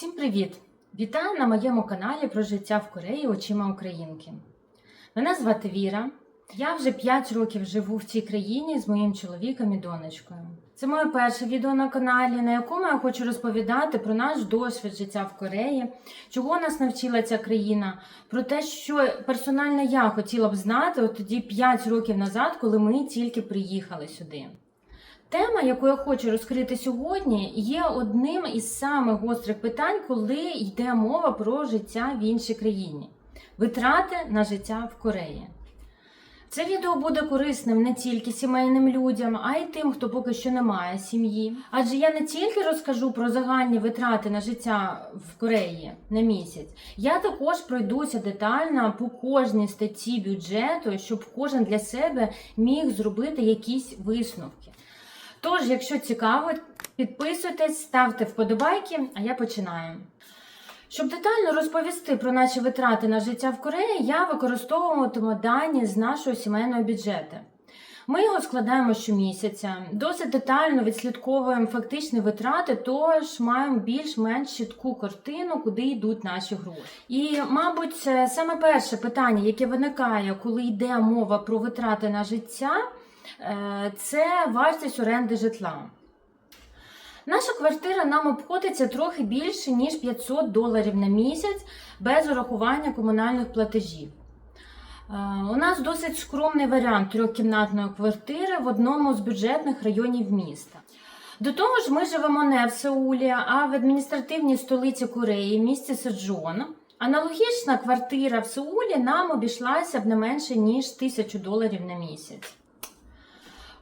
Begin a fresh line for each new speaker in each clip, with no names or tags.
Всім привіт! Вітаю на моєму каналі про життя в Кореї очима Українки. Мене звати Віра. Я вже 5 років живу в цій країні з моїм чоловіком і донечкою. Це моє перше відео на каналі, на якому я хочу розповідати про наш досвід життя в Кореї, чого нас навчила ця країна, про те, що персонально я хотіла б знати от тоді 5 років назад, коли ми тільки приїхали сюди. Тема, яку я хочу розкрити сьогодні, є одним із самих гострих питань, коли йде мова про життя в іншій країні. Витрати на життя в Кореї. Це відео буде корисним не тільки сімейним людям, а й тим, хто поки що не має сім'ї. Адже я не тільки розкажу про загальні витрати на життя в Кореї на місяць, я також пройдуся детально по кожній статті бюджету, щоб кожен для себе міг зробити якісь висновки. Тож, якщо цікаво, підписуйтесь, ставте вподобайки, а я починаю. Щоб детально розповісти про наші витрати на життя в Кореї, я використовуватиму дані з нашого сімейного бюджету. Ми його складаємо щомісяця, досить детально відслідковуємо фактичні витрати, тож маємо більш-менш чітку картину, куди йдуть наші гроші. І, мабуть, саме перше питання, яке виникає, коли йде мова про витрати на життя, це вартість оренди житла. Наша квартира нам обходиться трохи більше, ніж 500 доларів на місяць без урахування комунальних платежів. Е, У нас досить скромний варіант трьохкімнатної квартири в одному з бюджетних районів міста. До того ж, ми живемо не в Сеулі, а в адміністративній столиці Кореї, місті Седжон. Аналогічна квартира в Сеулі нам обійшлася б не менше ніж 1000 доларів на місяць.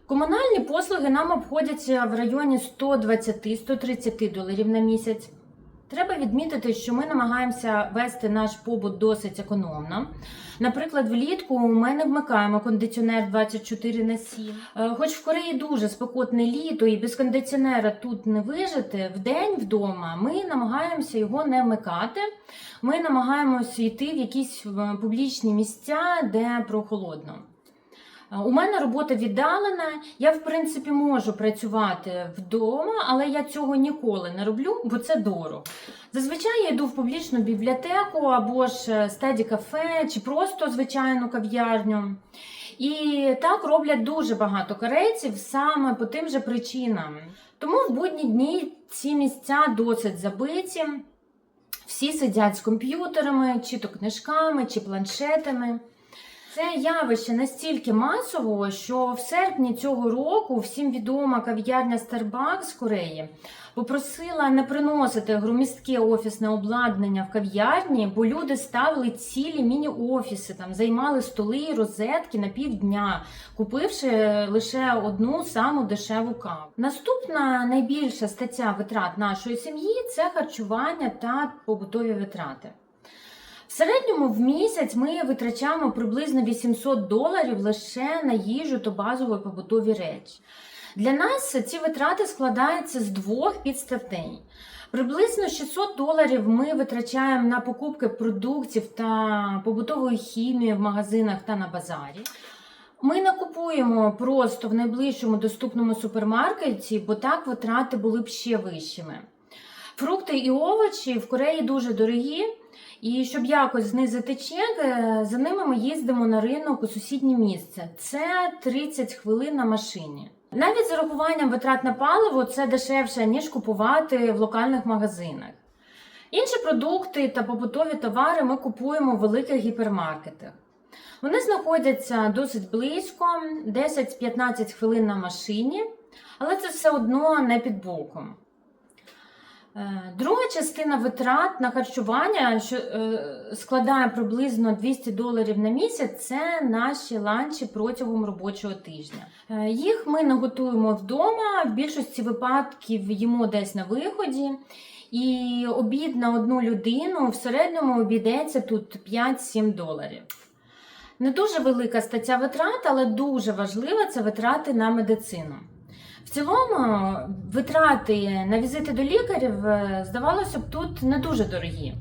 Комунальні послуги нам обходяться в районі 120-130 доларів на місяць. Треба відмітити, що ми намагаємося вести наш побут досить економно. Наприклад, влітку ми не вмикаємо кондиціонер 24 на 7. Е, Хоч в Кореї дуже спекотне літо і без кондиціонера тут не вижити, вдень вдома ми намагаємося його не вмикати. Ми намагаємося йти в якісь е, публічні місця, де прохолодно. Е, У мене робота віддалена. Я, в принципі, можу працювати вдома, але я цього ніколи не роблю, бо це дорого. Зазвичай я йду в публічну бібліотеку або ж стеді кафе, чи просто звичайну кав'ярню. І так роблять дуже багато корейців саме по тим же причинам. Тому в будні дні ці місця досить забиті. Всі сидять з комп'ютерами, чи то книжками, чи планшетами. Це явище настільки масово, що в серпні цього року всім відома кав'ярня Starbucks з Кореї попросила не приносити громістке офісне обладнання в кав'ярні, бо люди ставили цілі міні-офіси, там займали столи розетки на півдня, купивши лише одну саму дешеву каву. Наступна найбільша стаття витрат нашої сім'ї це харчування та побутові витрати. В середньому в місяць ми витрачаємо приблизно 800 доларів лише на їжу та базові побутові речі. Для нас ці витрати складаються з двох підстатей. Приблизно 600 доларів ми витрачаємо на покупки продуктів та побутової хімії в магазинах та на базарі. Ми не купуємо просто в найближчому доступному супермаркеті, бо так витрати були б ще вищими. Фрукти і овочі в Кореї дуже дорогі, і щоб якось знизити чек, е, за ними ми їздимо на ринок у сусіднє місце. Це 30 хвилин на машині. Навіть з урахуванням витрат на паливо це дешевше, ніж купувати в локальних магазинах. Інші продукти та побутові товари ми купуємо в великих гіпермаркетах. Вони знаходяться досить близько, 10-15 хвилин на машині, але це все одно не під боком. Е, Друга частина витрат на харчування, що е, складає приблизно 200 доларів на місяць, це наші ланчі протягом робочого тижня. Е, Їх ми не готуємо вдома, в більшості випадків їмо десь на виході. І обід на одну людину в середньому обійдеться тут 5-7 доларів. Не дуже велика стаття витрат, але дуже важлива це витрати на медицину. В цілому, витрати на візити до лікарів, е, здавалося б, тут не дуже дорогі.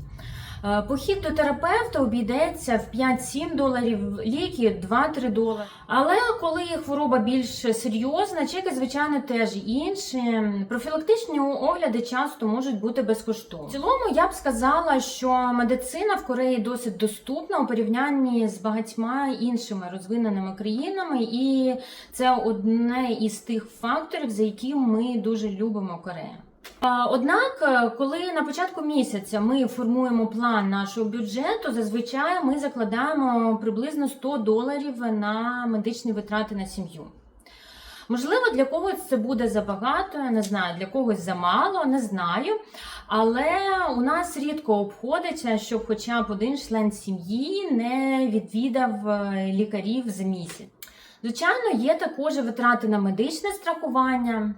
Е, Похід до терапевта обійдеться в 5-7 доларів, ліки 2-3 долари. Але коли хвороба більш серйозна, чеки, звичайно, теж інші. Профілактичні огляди часто можуть бути безкоштовні. В цілому я б сказала, що медицина в Кореї досить доступна у порівнянні з багатьма іншими розвиненими країнами, і це одне із тих факторів, за які ми дуже любимо Корею. Однак, е, коли на початку місяця ми формуємо план нашого бюджету, зазвичай ми закладаємо приблизно 100 доларів на медичні витрати на сім'ю. Можливо, для когось це буде забагато, я не знаю, для когось замало, не знаю. Але у нас рідко обходиться, щоб хоча б один член сім'ї не відвідав е, лікарів за місяць. Звичайно, є також витрати на медичне страхування.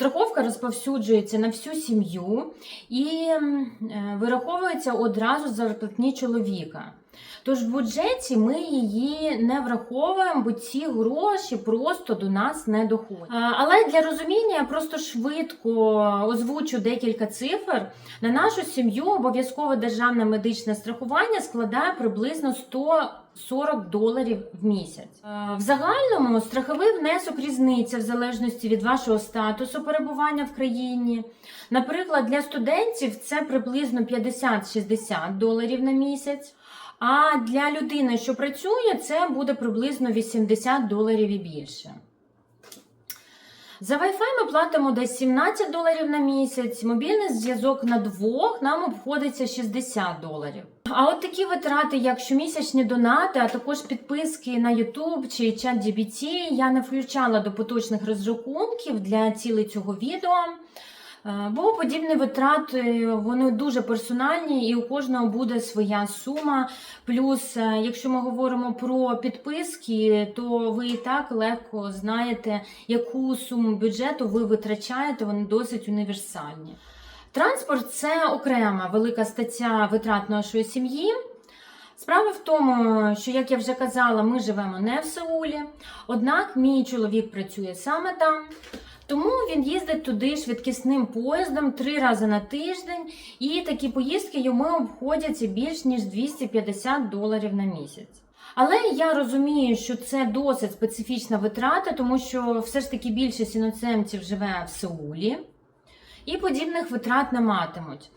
Страховка розповсюджується на всю сім'ю і е, вираховується одразу зарплатні чоловіка. Тож в бюджеті ми її не враховуємо, бо ці гроші просто до нас не доходять. Але для розуміння я просто швидко озвучу декілька цифр. На нашу сім'ю обов'язкове державне медичне страхування складає приблизно 140 доларів в місяць. Е, В загальному страховий внесок різниця в залежності від вашого статусу перебування в країні. Наприклад, для студентів це приблизно 50-60 доларів на місяць. А для людини, що працює, це буде приблизно 80 доларів і більше. За Wi-Fi ми платимо десь 17 доларів на місяць. Мобільний зв'язок на двох нам обходиться 60 доларів. А от такі витрати, як щомісячні донати, а також підписки на YouTube чи ChatGPT, я не включала до поточних розрахунків для цілей цього відео. Е, Бо подібні витрати вони дуже персональні, і у кожного буде своя сума. Плюс, е, якщо ми говоримо про підписки, то ви і так легко знаєте, яку суму бюджету ви витрачаєте, вони досить універсальні. Транспорт це окрема велика стаття витрат нашої сім'ї. Справа в тому, що, як я вже казала, ми живемо не в Сеулі, однак мій чоловік працює саме там. Тому він їздить туди швидкісним поїздом три рази на тиждень, і такі поїздки йому обходяться більш ніж 250 доларів на місяць. Але я розумію, що це досить специфічна витрата, тому що все ж таки більшість іноземців живе в Сеулі і подібних витрат не матимуть.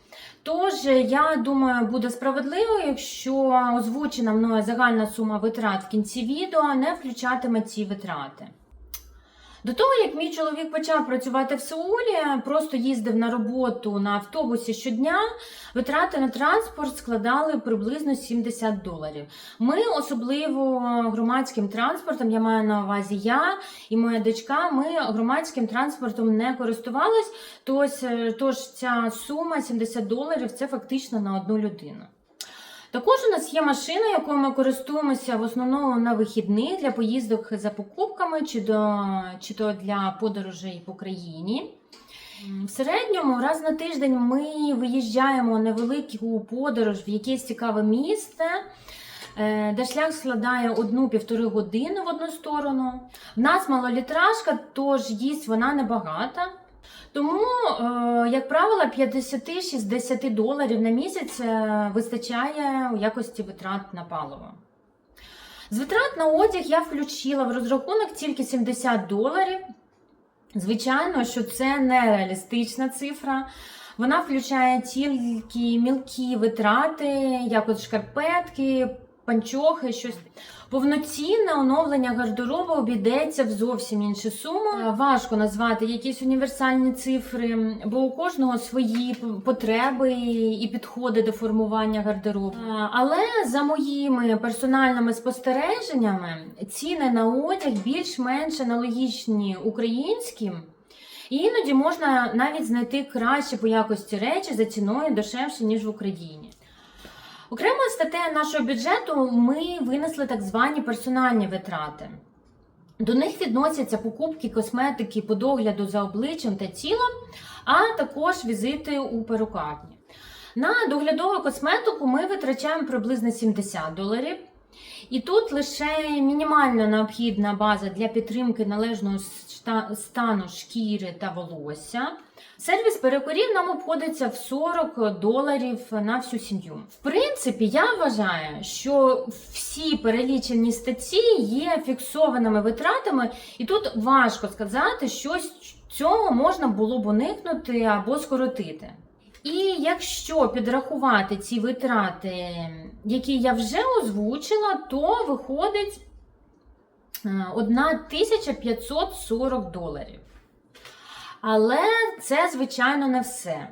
Тож, я думаю, буде справедливо, якщо озвучена мною загальна сума витрат в кінці відео не включатиме ці витрати. До того, як мій чоловік почав працювати в Сеулі, просто їздив на роботу на автобусі щодня, витрати на транспорт складали приблизно 70 доларів. Ми, особливо громадським транспортом, я маю на увазі я і моя дочка, ми громадським транспортом не користувались, тож, тож ця сума 70 доларів це фактично на одну людину. Також у нас є машина, якою ми користуємося в основному на вихідних для поїздок за покупками чи, до, чи то для подорожей по країні. В середньому раз на тиждень ми виїжджаємо на велику подорож в якесь цікаве місце, е, де шлях складає одну-півтори години в одну сторону. В нас малолітражка, тож їсть вона небагата. Тому, е, як правило, 50-60 доларів на місяць е, вистачає у якості витрат на паливо. З витрат на одяг я включила в розрахунок тільки 70 доларів. Звичайно, що це нереалістична цифра. Вона включає тільки мілкі витрати, як от шкарпетки, панчохи, щось. Повноцінне оновлення гардеробу обійдеться в зовсім іншу суму. Е, Важко назвати якісь універсальні цифри, бо у кожного свої потреби і підходи до формування гардеробу. Е, Але за моїми персональними спостереженнями, ціни на одяг більш-менш аналогічні українським. І іноді можна навіть знайти краще по якості речі за ціною дешевше, ніж в Україні. Окремою статтею нашого бюджету ми винесли так звані персональні витрати. До них відносяться покупки косметики по догляду за обличчям та тілом, а також візити у перукарні. На доглядову косметику ми витрачаємо приблизно 70 доларів. І тут лише мінімально необхідна база для підтримки належного стану шкіри та волосся. Сервіс перекурів нам обходиться в 40 доларів на всю сім'ю. В принципі, я вважаю, що всі перелічені статті є фіксованими витратами, і тут важко сказати, що з цього можна було б уникнути або скоротити. Якщо підрахувати ці витрати, які я вже озвучила, то виходить е, 1540 доларів. Але це, звичайно, не все.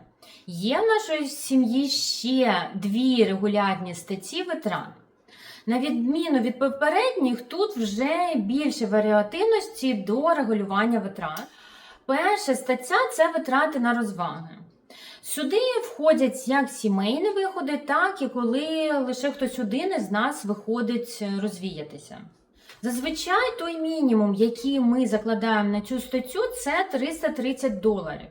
Є в нашої сім'ї ще дві регулярні статті витрат. На відміну від попередніх, тут вже більше варіативності до регулювання витрат. Перша стаття це витрати на розваги. Сюди входять як сімейні виходи, так і коли лише хтось один із нас виходить розвіятися. Зазвичай той мінімум, який ми закладаємо на цю статтю, це 330 доларів.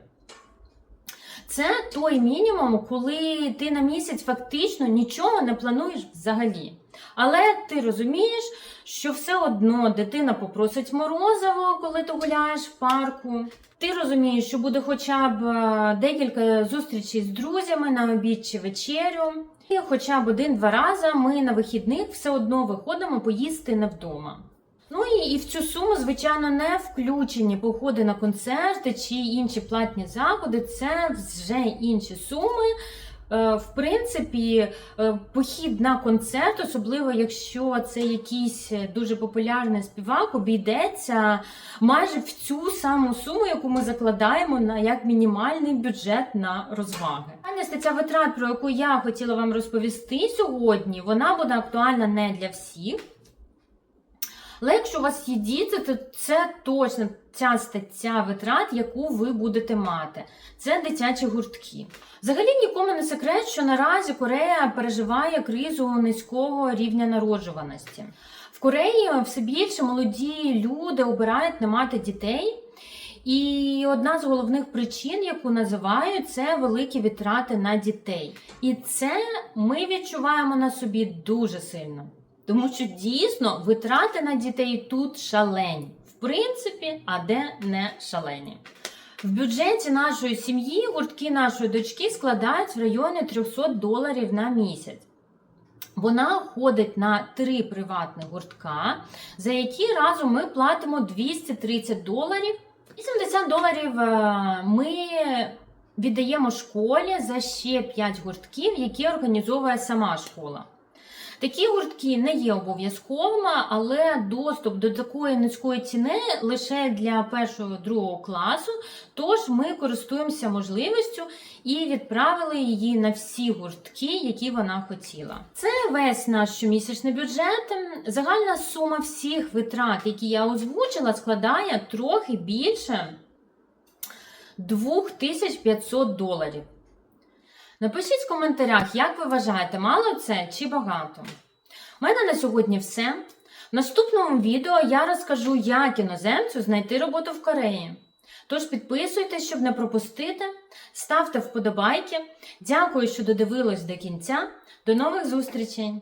Це той мінімум, коли ти на місяць фактично нічого не плануєш взагалі. Але ти розумієш, що все одно дитина попросить морозиво, коли ти гуляєш в парку. Ти розумієш, що буде хоча б е, декілька зустрічей з друзями на обід чи вечерю. І хоча б один-два рази ми на вихідних все одно виходимо поїсти не вдома. Ну і, і в цю суму, звичайно, не включені походи на концерти чи інші платні заходи. Це вже інші суми. Е, В принципі, е, похід на концерт, особливо якщо це якийсь дуже популярний співак, обійдеться майже в цю саму суму, яку ми закладаємо на як мінімальний бюджет на розваги. Стаття витрат, про яку я хотіла вам розповісти сьогодні, вона буде актуальна не для всіх. Але якщо у вас є діти, то це точно ця стаття витрат, яку ви будете мати. Це дитячі гуртки. Взагалі нікому не секрет, що наразі Корея переживає кризу низького рівня народжуваності. В Кореї все більше молоді люди обирають не мати дітей. І одна з головних причин, яку називають, це великі витрати на дітей. І це ми відчуваємо на собі дуже сильно. Тому що дійсно витрати на дітей тут шалені. В принципі, а де не шалені. В бюджеті нашої сім'ї гуртки нашої дочки складають в районі 300 доларів на місяць. Вона ходить на три приватних гуртка, за які разом ми платимо 230 доларів. І 70 доларів е, ми віддаємо школі за ще 5 гуртків, які організовує сама школа. Такі гуртки не є обов'язковими, але доступ до такої низької ціни лише для першого другого класу. Тож ми користуємося можливістю і відправили її на всі гуртки, які вона хотіла. Це весь наш щомісячний бюджет. Загальна сума всіх витрат, які я озвучила, складає трохи більше 2500 доларів. Напишіть в коментарях, як ви вважаєте, мало це чи багато. У мене на сьогодні все. В наступному відео я розкажу, як іноземцю знайти роботу в Кореї. Тож підписуйтесь, щоб не пропустити, ставте вподобайки. Дякую, що додивились до кінця. До нових зустрічей!